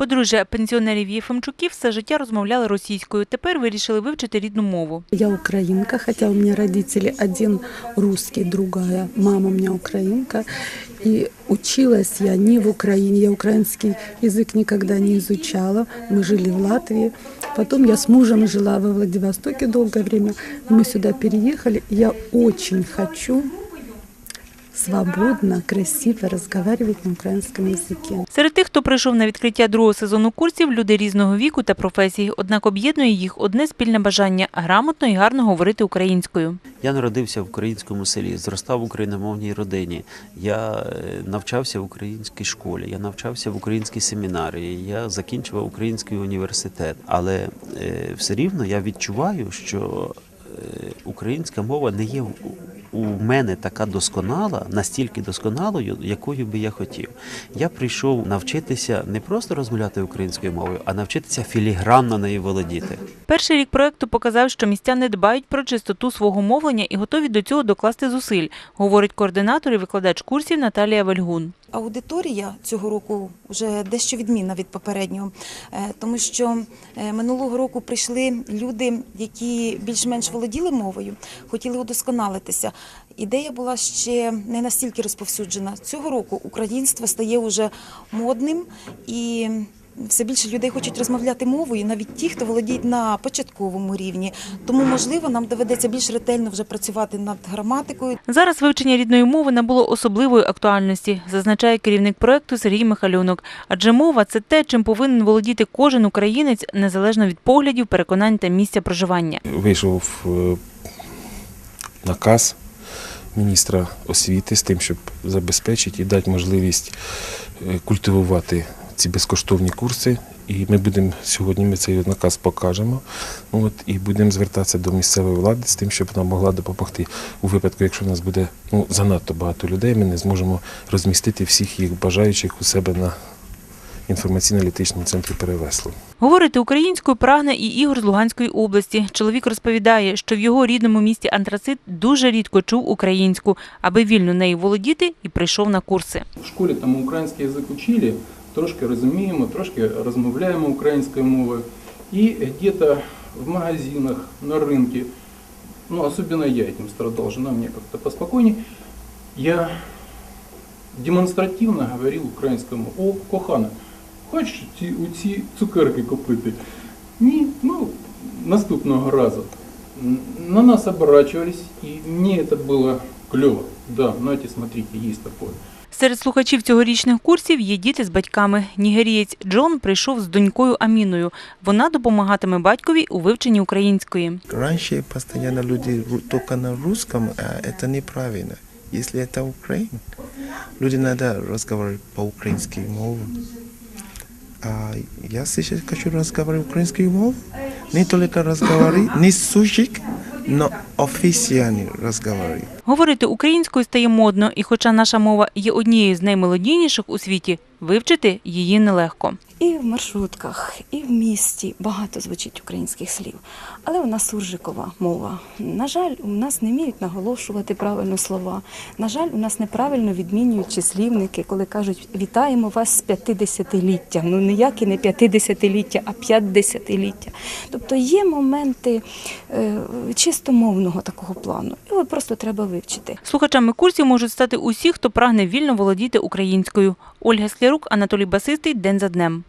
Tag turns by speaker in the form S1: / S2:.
S1: Подружжя пенсіонерів Єфимчуків все життя розмовляли російською. Тепер вирішили вивчити рідну мову.
S2: Я украинка, хотя у меня родители один русский, другая. Мама у меня украинка. И училась я не в Украине, я украинский язык никогда не изучала. Мы жили в Латвии. Потом я с мужем жила во Владивостоке долгое время. Мы сюда переехали. Я очень хочу свободно, красиво разговаривать на украинском языке.
S1: Серед тих, хто прийшов на відкриття другого сезону курсів, люди різного віку та професій. Однак об'єднує їх одне спільне бажання грамотно і гарно говорити українською.
S3: Я народився в українському селі, зростав в україномовній родині. Я е, навчався в українській школі, я навчався в українській семінарії, я закінчував український університет. Але е, все рівно я відчуваю, що е, українська мова не є у мене така досконала, настільки досконалою, якою би я хотів. Я прийшов навчитися не просто розмовляти українською мовою, а навчитися філігранно нею володіти.
S1: Перший рік проекту показав, що містяни дбають про чистоту свого мовлення і готові до цього докласти зусиль, говорить координатор і викладач курсів Наталія Вельгун.
S4: Аудиторія цього року вже дещо відмінна від попереднього, е, тому що е, минулого року прийшли люди, які більш-менш володіли мовою, хотіли удосконалитися. Ідея була ще не настільки розповсюджена. Цього року українство стає уже модним і. Все більше людей хочуть розмовляти мовою, навіть ті, хто володіють на початковому рівні. Тому, можливо, нам доведеться більш ретельно вже працювати над граматикою,
S1: Зараз вивчення рідної мови набуло особливої актуальності, зазначає керівник проекту Сергій Михальонок. Адже мова це те, чим повинен володіти кожен українець, незалежно від поглядів, переконань та місця проживання.
S5: вийшов е, наказ міністра освіти з тим, щоб забезпечити і дати можливість е, культивувати ці безкоштовні курси. І ми будемо сьогодні ми цей наказ покажемо. От, і будемо звертатися до місцевої влади з тим, щоб вона могла допомогти у випадку, якщо в нас буде ну, занадто багато людей, ми не зможемо розмістити всіх їх бажаючих у себе на інформаційно-аналітичному центрі Перевесло.
S1: Говорити українською прагне і Ігор з Луганської області. Чоловік розповідає, що в його рідному місті Антрацит дуже рідко чув українську, аби вільно нею володіти, і прийшов на курси.
S6: В школі там український язик учили, трошки розуміємо, трошки розмовляємо українською мовою. І где-то в магазинах, на рынке, ну особенно я этим страдал, жена мне как-то поспокойнее, я демонстративно говорил українською мовою. О, кохана, хочеш ці, у ці цукерки купити? Ні, ну, наступного разу. Н- На нас оборачивались, и мне это было клево. Да, знаете, смотрите, есть такое.
S1: Серед слухачів цьогорічних курсів є діти з батьками. Нігерієць Джон прийшов з донькою Аміною. Вона допомагатиме батькові у вивченні української.
S7: Раньше постоянно люди только на русском, а это неправильно. Если это Украина, люди надо разговаривать по-украински мову. А я сейчас хочу разговаривать украинскую мову. Не только разговаривать, не слушать, но официально разговаривать.
S1: Говорити українською стає модно, і хоча наша мова є однією з наймелодійніших у світі, вивчити її нелегко.
S8: І в маршрутках, і в місті багато звучить українських слів. Але нас суржикова мова. На жаль, у нас не вміють наголошувати правильно слова. На жаль, у нас неправильно відмінюють числівники, коли кажуть вітаємо вас з 50-літтям. Ну ніякі не 50-ліття, а 50-ліття. Тобто є моменти е, чисто мовного такого плану. Його просто треба вивчити.
S1: Слухачами курсів можуть стати усі, хто прагне вільно володіти українською. Ольга Слірук Анатолій Басистий. День за днем.